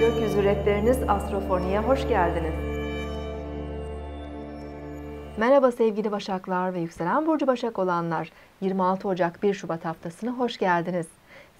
rehberiniz Astrofoni'ye hoş geldiniz. Merhaba sevgili Başaklar ve yükselen burcu Başak olanlar. 26 Ocak 1 Şubat haftasına hoş geldiniz.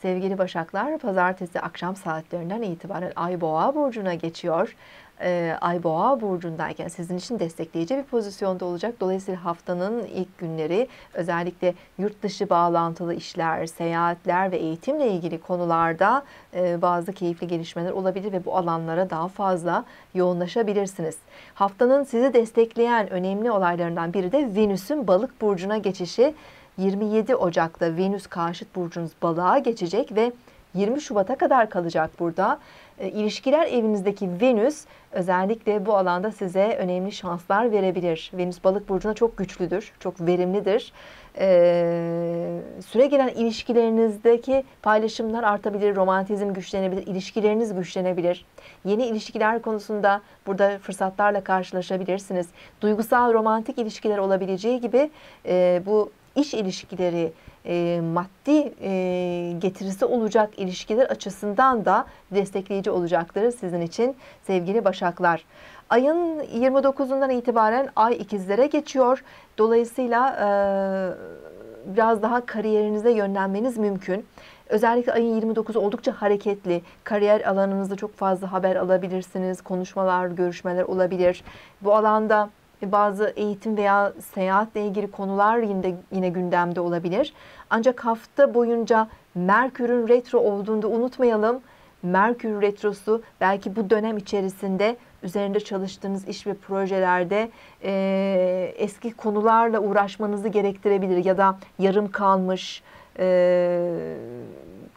Sevgili Başaklar, pazartesi akşam saatlerinden itibaren Ay Boğa burcuna geçiyor. Ee, Ay Boğa burcundayken sizin için destekleyici bir pozisyonda olacak. Dolayısıyla haftanın ilk günleri özellikle yurt dışı bağlantılı işler, seyahatler ve eğitimle ilgili konularda e, bazı keyifli gelişmeler olabilir ve bu alanlara daha fazla yoğunlaşabilirsiniz. Haftanın sizi destekleyen önemli olaylarından biri de Venüs'ün balık burcuna geçişi. 27 Ocak'ta Venüs karşıt burcunuz balığa geçecek ve 20 Şubat'a kadar kalacak burada. E, ilişkiler evinizdeki Venüs özellikle bu alanda size önemli şanslar verebilir. Venüs balık burcuna çok güçlüdür, çok verimlidir. Ee, süre gelen ilişkilerinizdeki paylaşımlar artabilir, romantizm güçlenebilir, ilişkileriniz güçlenebilir. Yeni ilişkiler konusunda burada fırsatlarla karşılaşabilirsiniz. Duygusal romantik ilişkiler olabileceği gibi e, bu iş ilişkileri, e, maddi e, getirisi olacak ilişkiler açısından da destekleyici olacaktır sizin için sevgili Başaklar. Ayın 29'undan itibaren Ay ikizlere geçiyor. Dolayısıyla e, biraz daha kariyerinize yönlenmeniz mümkün. Özellikle ayın 29 oldukça hareketli. Kariyer alanınızda çok fazla haber alabilirsiniz. Konuşmalar, görüşmeler olabilir. Bu alanda bazı eğitim veya seyahatle ilgili konular yine, yine gündemde olabilir. Ancak hafta boyunca Merkür'ün retro olduğunu unutmayalım. Merkür retrosu belki bu dönem içerisinde üzerinde çalıştığınız iş ve projelerde e, eski konularla uğraşmanızı gerektirebilir ya da yarım kalmış e,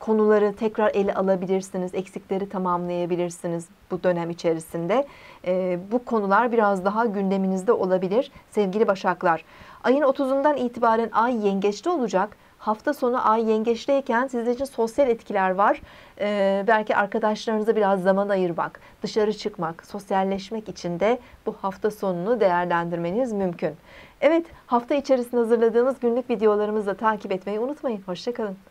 konuları tekrar ele alabilirsiniz, eksikleri tamamlayabilirsiniz bu dönem içerisinde. E, bu konular biraz daha gündeminizde olabilir sevgili Başaklar. Ayın 30'undan itibaren ay yengeçte olacak. Hafta sonu ay yengeçteyken sizin için sosyal etkiler var. Ee, belki arkadaşlarınıza biraz zaman ayırmak, dışarı çıkmak, sosyalleşmek için de bu hafta sonunu değerlendirmeniz mümkün. Evet, hafta içerisinde hazırladığımız günlük videolarımızı da takip etmeyi unutmayın. Hoşçakalın.